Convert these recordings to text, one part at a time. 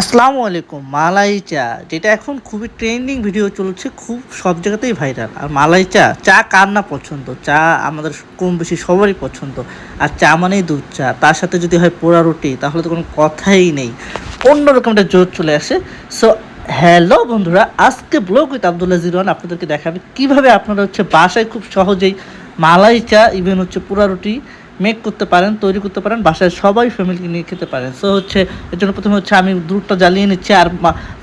আসসালামু আলাইকুম মালাই চা যেটা এখন খুবই ট্রেন্ডিং ভিডিও চলছে, খুব সব জায়গাতেই ভাইরাল আর মালাই চা চা কার না পছন্দ? চা আমাদের কম বেশি সবারই পছন্দ। আর চা মানেই দুধ চা। তার সাথে যদি হয় পোড়া রুটি, তাহলে তো কোনো কথাই নেই। অন্যরকম একটা জোর চলে আসে। সো হ্যালো বন্ধুরা, আজকে ব্লগ উইথ আবদুল্লাহ জিরওয়ান আপনাদেরকে দেখাবে কীভাবে আপনারা হচ্ছে বাসায় খুব সহজেই মালাই চা ইভেন হচ্ছে পোড়া রুটি মেক করতে পারেন, তৈরি করতে পারেন, বাসায় সবাই ফ্যামিলিকে নিয়ে খেতে পারেন। সো হচ্ছে, এর জন্য প্রথমে হচ্ছে আমি দুধটা জ্বালিয়ে নিচ্ছি, আর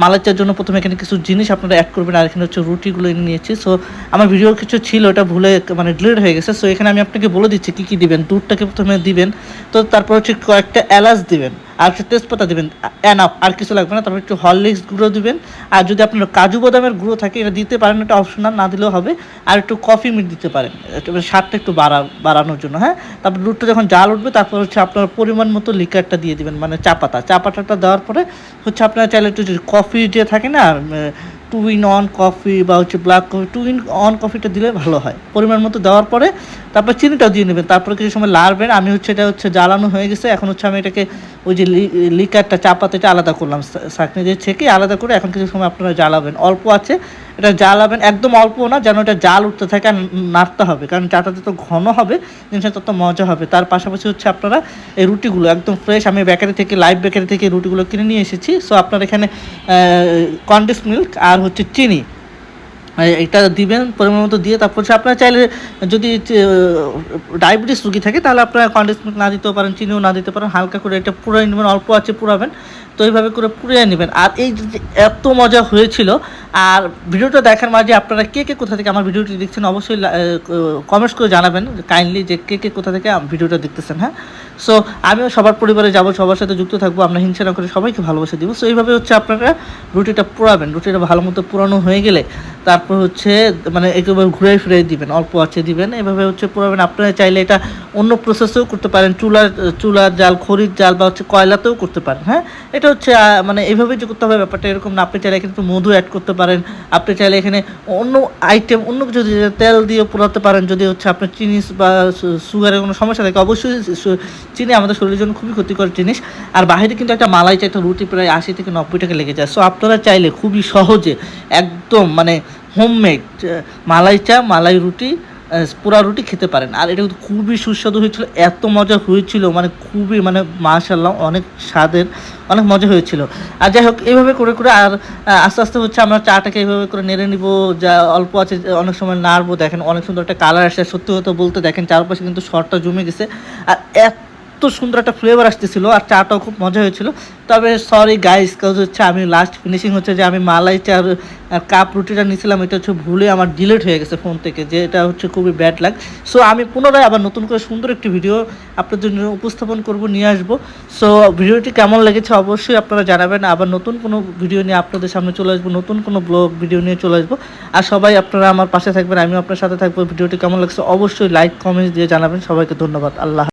মালাইচার জন্য প্রথমে এখানে কিছু জিনিস আপনারা অ্যাড করবেন, আর এখানে হচ্ছে রুটিগুলো এনে নিয়েছি। সো আমার ভিডিও কিছু ছিল, ওটা ভুলে মানে ডিলিট হয়ে গেছে। সো এখানে আমি আপনাকে বলে দিচ্ছি, কী কী দিবেন, দুধটাকে প্রথমে দিবেন। তো তারপর হচ্ছে কয়েকটা এলাচ দিবেন। আর হচ্ছে তেজপাতা দেবেন অ্যানাফ আর কিছু লাগবে না। তারপর একটু হরলিক্স গুঁড়ো দেবেন। আর যদি আপনার কাজু বাদামের গুঁড়ো থাকে, এটা দিতে পারেন, এটা অপশনাল না দিলেও হবে। আর একটু কফি মিট দিতে পারেন। স্বাদটা একটু বাড়া, বাড়ানোর জন্য হ্যাঁ? তারপর দুধটা যখন জাল উঠবে, তারপর হচ্ছে আপনার পরিমাণ মতো লিকারটা দিয়ে দেবেন মানে চা পাতা চা পাতাটা দেওয়ার পরে হচ্ছে আপনার চাইলে একটু কফি যে থাকে না টু ইন অন কফি বা হচ্ছে black coffee two in one কফিটা দিলে ভালো হয়। পরিমাণ মতো দেওয়ার পরে তারপর চিনিটাও দিয়ে নেবেন। তারপরে কিছু সময় লাড়বেন। আমি হচ্ছে এটা হচ্ছে জ্বালানো হয়ে গেছে। এখন হচ্ছে আমি এটাকে ওই যে লিকারটা চা পাতাটা আলাদা করলাম। সাকনি দিয়ে ছেঁকে আলাদা করে এখন কিছু সময় আপনারা জ্বালাবেন। অল্প আছে। এটা জাল হবেন একদম অল্প না, যেন এটা জাল উঠতে থাকে আর নাড়তে হবে, কারণ চাটা যত ঘন হবে, জিনিসটা তত মজা হবে। তার পাশাপাশি হচ্ছে আপনারা এই রুটিগুলো একদম ফ্রেশ আমি বেকারি থেকে লাইভ বেকারি থেকে রুটিগুলো কিনে নিয়ে এসেছি। সো আপনার এখানে কন্ডেন্স মিল্ক আর হচ্ছে চিনি। এটা দিবেন, পরিমাণ মতো দিয়ে তারপর হচ্ছে আপনারা চাইলে যদি ডায়াবেটিস রুগী থাকে তাহলে আপনারা কন্ডেন্স না দিতেও পারেন, চিনিও না দিতে পারেন, হালকা করে এটা পুরাই নেবেন, অল্প আছে পুরাবেন তো এইভাবে করে পুড়িয়ে নেবেন। আর এই এত মজা হয়েছিল, আর ভিডিওটা দেখার মাঝে আপনারা কে কে কোথা থেকে আমার ভিডিওটি দেখছেন অবশ্যই কমেন্টস করে জানাবেন কাইন্ডলি যে কে কে কোথা থেকে ভিডিওটা দেখতেছেন হ্যাঁ? সো আমিও সবার পরিবারে যাব, সবার সাথে যুক্ত থাকব, আমরা হিংসা না করে সবাইকে ভালোবাসা দিব। সো এইভাবে হচ্ছে আপনারা রুটিটা পোড়াবেন, রুটিটা ভালো মতো পুরানো হয়ে গেলে তারপর হচ্ছে মানে একেবারে ঘুরে ফিরে দিবেন, অল্প আছে দিবেন, এভাবে হচ্ছে পোড়াবেন আপনারা চাইলে এটা অন্য প্রসেসেও করতে পারেন, চুলার চুলার জাল, খড়ির জাল বা হচ্ছে কয়লাতেও করতে পারেন হ্যাঁ? এটা হচ্ছে মানে এইভাবেই যে করতে হবে ব্যাপারটা, এরকম না। আপনি চাইলে একটু মধু অ্যাড করতে পারেন। আপনি চাইলে এখানে অন্য আইটেম অন্য কিছু তেল দিয়ে পোড়াতে পারেন, যদি হচ্ছে আপনার চিনি বা সুগারের কোনো সমস্যা থাকে, অবশ্যই চিনি আমাদের শরীরের জন্য খুবই ক্ষতিকর জিনিস। আর বাইরে কিন্তু একটা মালাই চাইতে রুটি প্রায় আশি থেকে নব্বই টাকা লেগে যায়। সো আপনারা চাইলে খুবই সহজে, একদম মানে হোমমেড মালাই চা, মালাই রুটি পোড়া রুটি খেতে পারেন। আর এটা কিন্তু খুবই সুস্বাদু হয়েছিল, এত মজা হয়েছিল মানে খুবই মানে মাশাল্লাহ অনেক স্বাদের, অনেক মজা হয়েছিল। আর যাই হোক, এইভাবে করে করে আর আস্তে আস্তে হচ্ছে আমরা চাটাকে এইভাবে করে নেড়ে নিব, যা অল্প আছে অনেক সময় নাড়বো, দেখেন অনেক সুন্দর একটা কালার আসে সত্যি কথা বলতে দেখেন, চারপাশে কিন্তু শর্টটা জমে গেছে। আর এত সুন্দর একটা ফ্লেভার আসতেছিল আর চাটাও খুব মজা হয়েছিল। তবে সরি গাইস কাজ হচ্ছে আমি লাস্ট ফিনিশিং হচ্ছে যে আমি মালাই চার কাপ রুটিটা নিয়েছিলাম, এটা হচ্ছে ভুলে আমার ডিলেট হয়ে গেছে ফোন থেকে, যে এটা হচ্ছে খুবই ব্যাড লাগ সো আমি পুনরায় আবার নতুন করে সুন্দর একটি ভিডিও আপনাদের জন্য উপস্থাপন করব, নিয়ে আসব। সো ভিডিওটি কেমন লেগেছে অবশ্যই আপনারা জানাবেন। আবার নতুন কোনো ভিডিও নিয়ে আপনাদের সামনে চলে আসব, নতুন কোনো ব্লগ ভিডিও নিয়ে চলে আসব। আর সবাই আপনারা আমার পাশে থাকবেন, আমিও আপনার সাথে থাকব। ভিডিওটি কেমন লাগছে অবশ্যই লাইক কমেন্টস দিয়ে জানাবেন। সবাইকে ধন্যবাদ। আল্লাহ